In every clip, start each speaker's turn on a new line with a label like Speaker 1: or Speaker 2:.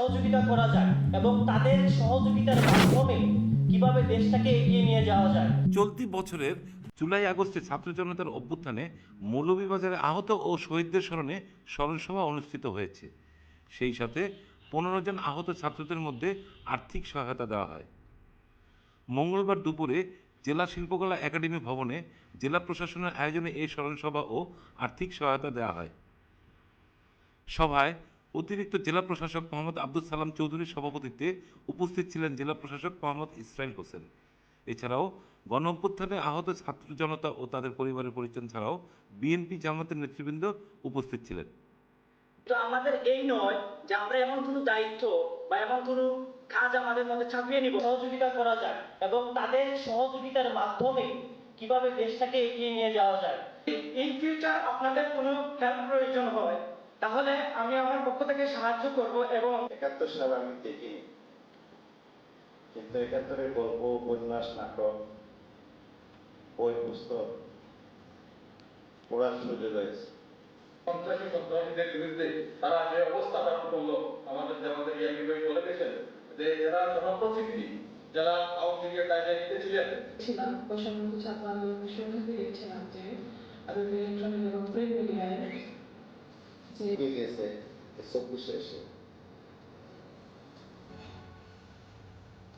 Speaker 1: সহযোগিতা করা যায় এবং তাদের সহযোগিতার মাধ্যমে কীভাবে দেশটাকে এগিয়ে নিয়ে যাওয়া যায়।
Speaker 2: চলতি বছরের জুলাই আগস্টে ছাত্র জনতার অভ্যুত্থানে মৌলভীবাজারে আহত ও শহীদদের স্মরণে স্মরণসভা অনুষ্ঠিত হয়েছে। সেই সাথে পনেরো জন আহত ছাত্রদের মধ্যে আর্থিক সহায়তা দেওয়া হয়। মঙ্গলবার দুপুরে জেলা শিল্পকলা একাডেমি ভবনে জেলা প্রশাসনের আয়োজনে এই স্মরণসভা ও আর্থিক সহায়তা দেওয়া হয়। সভায় অতিরিক্ত জেলা প্রশাসক মোহাম্মদ আব্দুল সালাম চৌধুরীর সভাপতিত্বে উপস্থিত ছিলেন জেলা প্রশাসক মোহাম্মদ ইসরাইল হোসেন। এছাড়াও গণ অভ্যুত্থানে আহত ছাত্র জনতা ও তাদের পরিবারের পরিজন ছাড়াও বিএনপি জামাতের নেতৃবৃন্দ উপস্থিত ছিলেন।
Speaker 1: তো আমাদের এই নয় যে আমরা এমন কোনো দায়িত্ব বা এমন কোনো কাজ আমাদের মধ্যে চাপিয়ে নিব সহযোগিতা করা যায় এবং তাদের সহযোগিতার মাধ্যমে কীভাবে দেশটাকে এগিয়ে নিয়ে যাওয়া যায়। ইন ফিউচার আপনাদের কোনো হেল্প প্রয়োজন হয় তাহলে আমি আমার পক্ষ থেকে সাহায্য করব এবং
Speaker 3: একাত্তর সাল আমি দেখিনি। কিন্তু একাত্তরের গল্প উপন্যাস নাটক বই পুস্তক পড়ার সুযোগ হয়েছে
Speaker 4: সন্ত্রাসী সন্ত্রাসীদের বিরুদ্ধে তারা যে অবস্থা ধারণ করল আমাদের যে আমাদের ইয়াকি ভাই বলে গেছেন যে এরা জনপ্রতিনিধি যারা আওয়ামী লীগের কাজে নিতেছিলেন
Speaker 5: ছিলাম। ছাত্র আন্দোলনের শুরু থেকে যে আমি যে
Speaker 3: এগিয়ে গেছে চব্বিশে এসে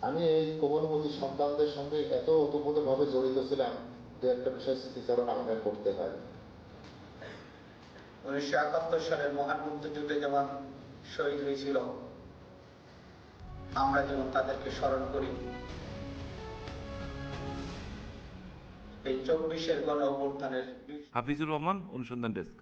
Speaker 3: আমি এই কোমলমতি সন্তানদের সঙ্গে এত ওতপ্রোতভাবে জড়িত ছিলাম দু একটা বিষয় স্মৃতিচারণ আমাকে করতে হয়
Speaker 6: উনিশশো একাত্তর সালের মহান মুক্তিযুদ্ধে যেমন শহীদ হয়েছিল আমরা যেমন তাদেরকে স্মরণ করি এই চব্বিশের গণ অভ্যুত্থানের
Speaker 2: হাফিজুর রহমান অনুসন্ধান ডেস্ক